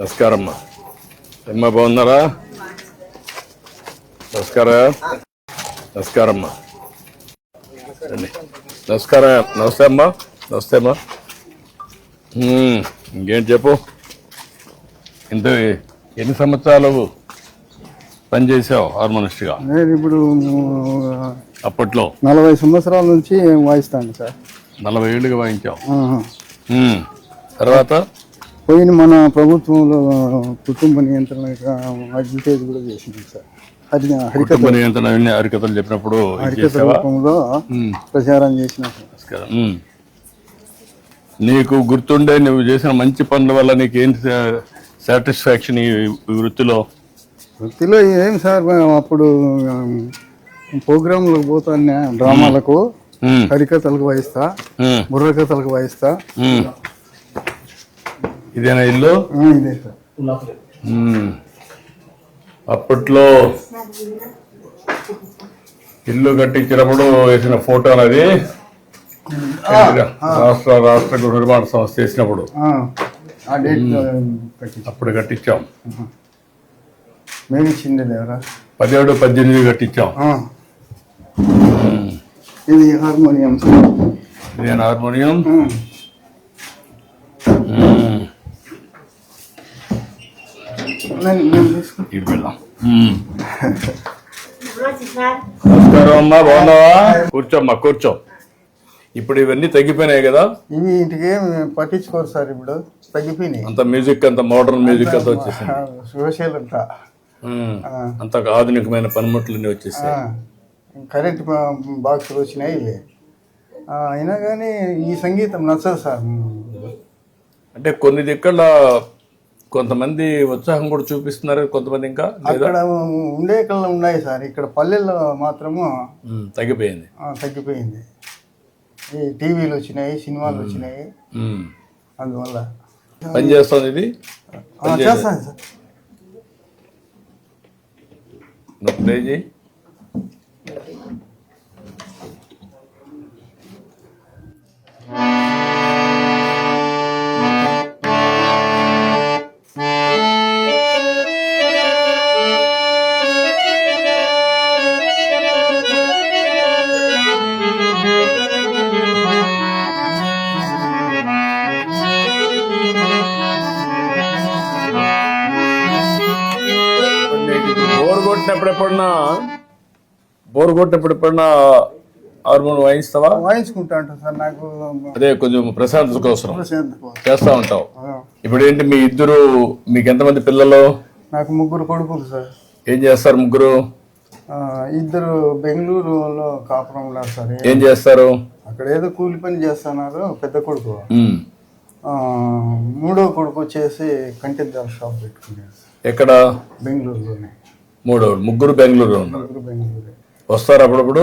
నమస్కారం అమ్మా అమ్మా బాగున్నారా? నమస్కారం? నమస్కారం అమ్మా రండి. నమస్కారం నమస్తే అమ్మా. నమస్తే అమ్మా. ఇంకేం చెప్పు? ఇంత ఎన్ని సంవత్సరాలు పనిచేసావు హార్మోనిస్ట్గా? నేను ఇప్పుడు అప్పట్లో? నలభై సంవత్సరాల నుంచి వాయిస్తాను సార్. నలభై ఏళ్ళుగా వాయించావు. తర్వాత? పోయిన మన ప్రభుత్వంలో కుటుంబ నియంత్రణ అడ్వర్టైజ్ కూడా చేసింది సార్ హరి హరికథ కుటుంబ నియంత్రణ హరికథలు చెప్పినప్పుడు హరికథ రూపంలో. ప్రచారం చేసిన. నీకు గుర్తుండే నువ్వు చేసిన మంచి పనుల వల్ల నీకు ఏంటి సాటిస్ఫాక్షన్ ఈ వృత్తిలో వృత్తిలో ఏం సార్ అప్పుడు ప్రోగ్రాంలకు పోతాను డ్రామాలకు. హరికథలకు వాయిస్తా. బుర్రకథలకు వాయిస్తా. ఇదేనా ఇల్లు? ఇదే సార్. అప్పట్లో ఇల్లు కట్టించినప్పుడు వేసిన ఫోటోలు అది రాష్ట్ర రాష్ట్ర గృహ నిర్మాణ సంస్థ చేసినప్పుడు అప్పుడు కట్టించాం. మేము ఇచ్చింది పదిహేడు పద్దెనిమిది కట్టించాం. ఇది హార్మోనియం ఇదేనా హార్మోనియం ఆ. మ్మ్. ఇటు నమస్కారం అమ్మా బాగున్నావా కూర్చోమ్మా కూర్చో. ఇప్పుడు ఇవన్నీ తగ్గిపోయినాయి కదా? ఇవి ఇంటికి పట్టించుకోరు సార్ ఇప్పుడు. తగ్గిపోయినాయి. అంత మ్యూజిక్ అంత మోడర్న్ మ్యూజిక్ అంతా వచ్చేసింది. సోషల్ అంతా. ఆధునికమైన పనిముట్లన్నీ వచ్చేసాయి. కరెంట్ బాక్సులు వచ్చినాయి ఆ, అయినా కానీ ఈ సంగీతం నచ్చదు సార్. అంటే కొన్ని దిక్కల కొంతమంది ఉత్సాహం కూడా చూపిస్తున్నారు కొంతమంది ఇంకా అక్కడ ఉండే కళ్ళు ఉన్నాయి సార్. ఇక్కడ పల్లెల్లో మాత్రము తగ్గిపోయింది. తగ్గిపోయింది. ఈ టీవీలు వచ్చినాయి సినిమాలు వచ్చినాయి. అందువల్ల పని చేస్తుంది ఇది? చేస్తాను సార్. నువ్వు ప్లే చేయి. కొట్టినప్పుడు ఎప్పుడన్నా? బోర్ కొట్టినప్పుడు ఎప్పుడన్నా హార్మోన్ వాయిస్తావా వాయించుకుంటా ఉంటాను సార్ నాకు అదే కొంచెం ప్రశాంతత కోసం. చేస్తా ఉంటావు. ఇప్పుడు ఏంటి మీ ఇద్దరు మీకు ఎంతమంది పిల్లలు? నాకు ముగ్గురు కొడుకులు సార్. ఏం చేస్తారు ముగ్గురు? ఆ, ఇద్దరు బెంగళూరులో కాపురం ఉన్నారు సార్. ఏం చేస్తారు? అక్కడ ఏదో కూలి పని చేస్తున్నారు పెద్ద కొడుకు. ఉమ్. ఆ, మూడో కొడుకు వచ్చేసి కంటిద్దాల షాప్ పెట్టుకున్నాడు సార్. ఎక్కడ? బెంగళూరులోనే. మూడు ముగ్గురు బెంగళూరులో ఉన్నారు. బెంగళూరు. వస్తారు అప్పుడప్పుడు?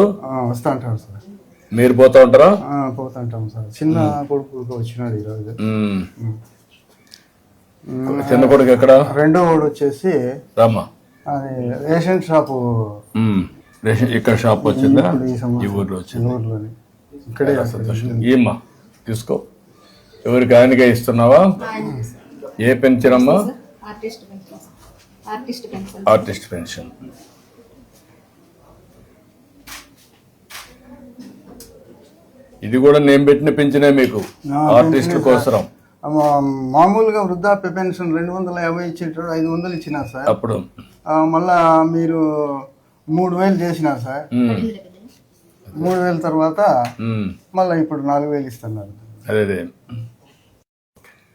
వస్తా ఉంటారు సార్. మీరు పోతా ఉంటారా? ఆ, పోతుంటాం సార్. చిన్న కొడుకు వచ్చినాడు ఈరోజు. చిన్న కొడుకు ఎక్కడ? రెండో వాడు వచ్చేసి రామ్మా అది రేషన్ షాపు. రేషన్ ఇక్కడ షాప్ వచ్చిందా? ఈ ఊర్లో వచ్చింది? ఇక్కడే సంతోషం. ఏమ్మా? తీసుకో. ఎవరికి ఆయనకే ఇస్తున్నావా? ఏ పెన్షన్ అమ్మా ఆర్టిస్ట్ పెన్షన్. ఆర్టిస్ట్ ఆర్టిస్ట్ ఇది కూడా నేను పెట్టిన పెంచినే మీకు. ఆ, ఆర్టిస్టుల కోసం మామూలుగా వృద్ధాప్య పెన్షన్ రెండు వందల యాభై ఇచ్చేటప్పుడు ఐదు వందలు ఇచ్చినారు సార్. అప్పుడు. ఆ, మళ్ళా మీరు మూడు వేలు చేసినారు సార్. మూడు వేల తర్వాత మళ్ళీ ఇప్పుడు నాలుగు వేలు ఇస్తున్నారు. అదే అదే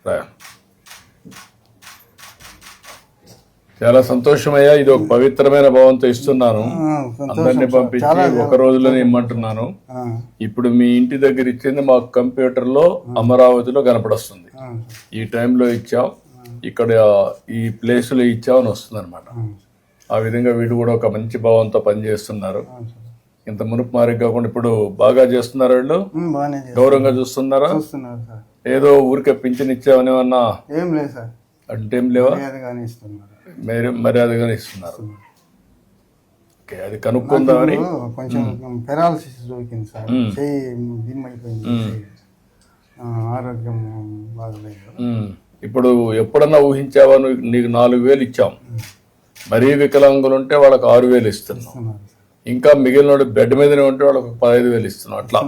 రా. చాలా సంతోషమయ్యా. ఇది ఒక పవిత్రమైన భావంతో ఇస్తున్నాను. అందరినీ. పంపించి ఒక రోజులోనే ఇమ్మంటున్నాను. ఇప్పుడు మీ ఇంటి దగ్గర ఇచ్చింది మాకు కంప్యూటర్లో అమరావతిలో కనపడొస్తుంది. ఈ టైంలో ఇచ్చాం. ఇక్కడ ఈ ప్లేస్లో ఇచ్చాం అని వస్తుంది అనమాట ఆ విధంగా వీడు కూడా ఒక మంచి భావంతో పనిచేస్తున్నారు. ఇంత మునుపు మారి కాకుండా ఇప్పుడు బాగా చేస్తున్నారు వీళ్ళు. గౌరవంగా చూస్తున్నారా? ఏదో ఊరికే పింఛన్ ఇచ్చామని ఏమన్నా ఏం లేదు సార్. అంటే ఏం లేవా? మీరు మర్యాదగానే ఇస్తున్నారు. ఓకే అది కనుక్కుందామని. కొంచెం పెరాలసిస్ దొరికింది సార్. ఆ, ఆరోగ్యం బాగలేదు. ఇప్పుడు ఎప్పుడన్నా ఊహించావా? నీకు నాలుగు వేలు ఇచ్చాం. మరీ వికలాంగులు ఉంటే వాళ్ళకి ఆరు వేలు ఇస్తున్నాం ఇంకా మిగిలిన బెడ్ మీదనే ఉంటే వాళ్ళకి పదహైదు వేలు ఇస్తున్నాం అట్లా.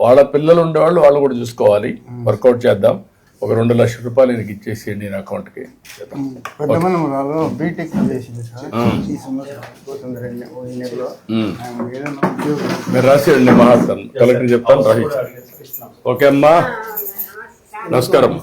వాళ్ళ పిల్లలు ఉండేవాళ్ళు వాళ్ళు కూడా చూసుకోవాలి. వర్కౌట్ చేద్దాం. ఒక రెండు లక్షల రూపాయలు నేను ఇచ్చేసేయండి నేను అకౌంట్కి బీటెక్ చేసింది ఈ మీరు రాసేయండి మహాత్మ కలెక్టర్ చెప్తాను రాసి ఓకే అమ్మా నమస్కారం